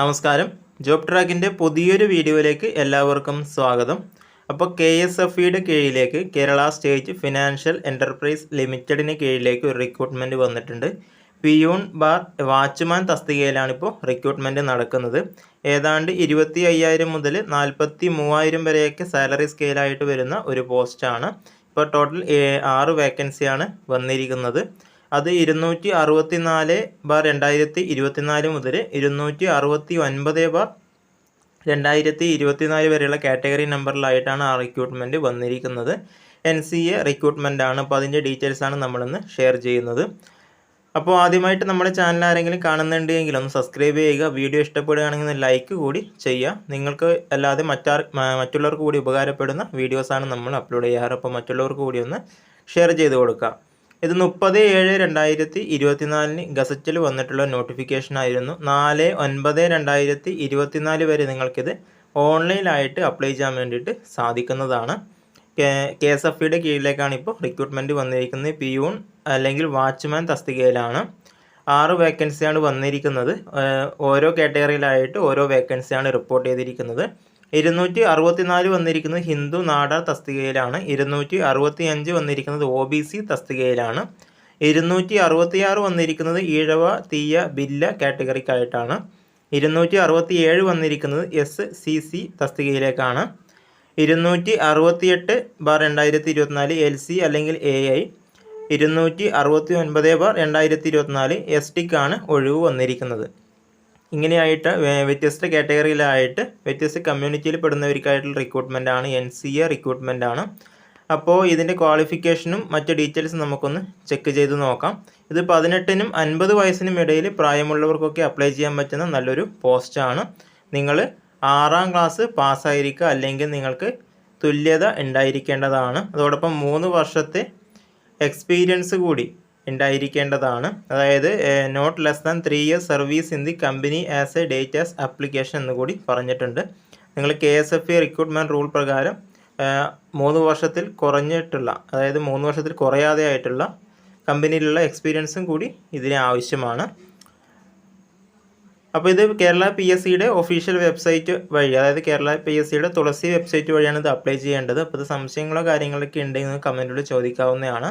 നമസ്കാരം. ജോബ് ട്രാക്കിന്റെ പുതിയൊരു വീഡിയോയിലേക്ക് എല്ലാവർക്കും സ്വാഗതം. അപ്പോൾ കെ എസ് എഫ് ഇയുടെ കീഴിലേക്ക് കേരള സ്റ്റേറ്റ് ഫിനാൻഷ്യൽ എന്റർപ്രൈസ് ലിമിറ്റഡിന് കീഴിലേക്ക് ഒരു റിക്രൂട്ട്മെന്റ് വന്നിട്ടുണ്ട്. പിയൂൺ ബാർ വാച്ച്മാൻ തസ്തികയിലാണ് ഇപ്പോൾ റിക്രൂട്ട്മെന്റ് നടക്കുന്നത്. ഏതാണ്ട് ഇരുപത്തി അയ്യായിരം മുതൽ നാൽപ്പത്തി മൂവായിരം വരെയൊക്കെ സാലറി സ്കെയിലായിട്ട് വരുന്ന ഒരു പോസ്റ്റാണ് ഇപ്പോൾ ടോട്ടൽ ആറ് വേക്കൻസിയാണ് വന്നിരിക്കുന്നത്. അത് ഇരുന്നൂറ്റി അറുപത്തി നാല് ബാർ രണ്ടായിരത്തി ഇരുപത്തിനാല് മുതൽ ഇരുന്നൂറ്റി അറുപത്തി ഒൻപത് ബാർ രണ്ടായിരത്തി ഇരുപത്തിനാല് വരെയുള്ള കാറ്റഗറി നമ്പറിലായിട്ടാണ് ആ റിക്രൂട്ട്മെന്റ് വന്നിരിക്കുന്നത്. എൻ സി എ റിക്രൂട്ട്മെന്റ് ആണ്. അപ്പോൾ അതിന്റെ ഡീറ്റെയിൽസാണ് നമ്മളിന്ന് ഷെയർ ചെയ്യുന്നത്. അപ്പോൾ ആദ്യമായിട്ട് നമ്മുടെ ചാനൽ ആരെങ്കിലും കാണുന്നുണ്ടെങ്കിൽ ഒന്ന് സബ്സ്ക്രൈബ് ചെയ്യുക. വീഡിയോ ഇഷ്ടപ്പെടുകയാണെങ്കിൽ ലൈക്ക് കൂടി ചെയ്യുക. നിങ്ങൾക്ക് അല്ലാതെ മറ്റാർ മറ്റുള്ളവർക്ക് കൂടി ഉപകാരപ്പെടുന്ന വീഡിയോസാണ് നമ്മൾ അപ്ലോഡ് ചെയ്യാറ്. അപ്പോൾ മറ്റുള്ളവർക്ക് കൂടി ഒന്ന് ഷെയർ ചെയ്ത് കൊടുക്കുക. ഇത് മുപ്പത് ഏഴ് രണ്ടായിരത്തി ഇരുപത്തിനാലിന് ഗസറ്റിൽ വന്നിട്ടുള്ള നോട്ടിഫിക്കേഷൻ ആയിരുന്നു. നാല് ഒൻപത് രണ്ടായിരത്തി ഇരുപത്തിനാല് വരെ നിങ്ങൾക്കിത് ഓൺലൈനായിട്ട് അപ്ലൈ ചെയ്യാൻ വേണ്ടിയിട്ട് സാധിക്കുന്നതാണ്. കെ എസ് എഫ് ഇയുടെ കീഴിലേക്കാണ് ഇപ്പോൾ റിക്രൂട്ട്മെന്റ് വന്നിരിക്കുന്നത്. പിയൂൺ അല്ലെങ്കിൽ വാച്ച്മാൻ തസ്തികയിലാണ്. ആറ് വേക്കൻസിയാണ് വന്നിരിക്കുന്നത്. ഓരോ കാറ്റഗറിയിലായിട്ട് ഓരോ വേക്കൻസിയാണ് റിപ്പോർട്ട് ചെയ്തിരിക്കുന്നത്. ഇരുന്നൂറ്റി അറുപത്തിനാല് വന്നിരിക്കുന്നത് ഹിന്ദു നാടാർ തസ്തികയിലാണ്. ഇരുന്നൂറ്റി അറുപത്തി അഞ്ച് വന്നിരിക്കുന്നത് ഒ ബി സി തസ്തികയിലാണ്. ഇരുന്നൂറ്റി അറുപത്തിയാറ് വന്നിരിക്കുന്നത് ഈഴവ തീയ ബില്ല കാറ്റഗറിക്കായിട്ടാണ്. ഇരുന്നൂറ്റി അറുപത്തി ഏഴ് വന്നിരിക്കുന്നത് എസ് സി സി തസ്തികയിലേക്കാണ്. ഇരുന്നൂറ്റി അറുപത്തിയെട്ട് ബാർ രണ്ടായിരത്തി ഇരുപത്തിനാല് എൽ സി അല്ലെങ്കിൽ എ ഐ. ഇരുന്നൂറ്റി അറുപത്തി ഒൻപത് ബാർ രണ്ടായിരത്തി ഇരുപത്തിനാല് എസ് ടിക്കാണ് ഒഴിവ് വന്നിരിക്കുന്നത്. ഇങ്ങനെയായിട്ട് വ്യത്യസ്ത കാറ്റഗറിയിലായിട്ട് വ്യത്യസ്ത കമ്മ്യൂണിറ്റിയിൽ പെടുന്നവർക്കായിട്ടുള്ള റിക്രൂട്ട്മെന്റ് ആണ് എൻ സി എ റിക്രൂട്ട്മെന്റ് ആണ്. അപ്പോൾ ഇതിന്റെ ക്വാളിഫിക്കേഷനും മറ്റ് ഡീറ്റെയിൽസും നമുക്കൊന്ന് ചെക്ക് ചെയ്ത് നോക്കാം. ഇത് പതിനെട്ടിനും അൻപത് വയസ്സിനും ഇടയിൽ പ്രായമുള്ളവർക്കൊക്കെ അപ്ലൈ ചെയ്യാൻ പറ്റുന്ന നല്ലൊരു പോസ്റ്റാണ് നിങ്ങൾ ആറാം ക്ലാസ് പാസ്സായിരിക്കുക അല്ലെങ്കിൽ നിങ്ങൾക്ക് തുല്യത ഉണ്ടായിരിക്കേണ്ടതാണ്. അതോടൊപ്പം മൂന്ന് വർഷത്തെ എക്സ്പീരിയൻസ് കൂടി ഉണ്ടായിരിക്കേണ്ടതാണ്. അതായത് not less than three year service in the company as a dates application എന്ന് കൂടി പറഞ്ഞിട്ടുണ്ട്. നിങ്ങൾ K S F E recruitment rule പ്രകാരം മൂന്ന് വർഷത്തിൽ കുറഞ്ഞിട്ടുള്ള അതായത് മൂന്ന് വർഷത്തിൽ കുറയാതെ ആയിട്ടുള്ള കമ്പനിയിലുള്ള എക്സ്പീരിയൻസും കൂടി ഇതിന് ആവശ്യമാണ്. അപ്പോൾ ഇത് കേരള പി എസ് സിയുടെ ഒഫീഷ്യൽ വെബ്സൈറ്റ് വഴി അതായത് കേരള പി എസ് സിയുടെ തുളസി വെബ്സൈറ്റ് വഴിയാണ് ഇത് അപ്ലൈ ചെയ്യേണ്ടത്. അപ്പോൾ ഇത് സംശയങ്ങളോ കാര്യങ്ങളൊക്കെ ഉണ്ടെങ്കിൽ കമന്റിലൂടെ ചോദിക്കാവുന്നതാണ്.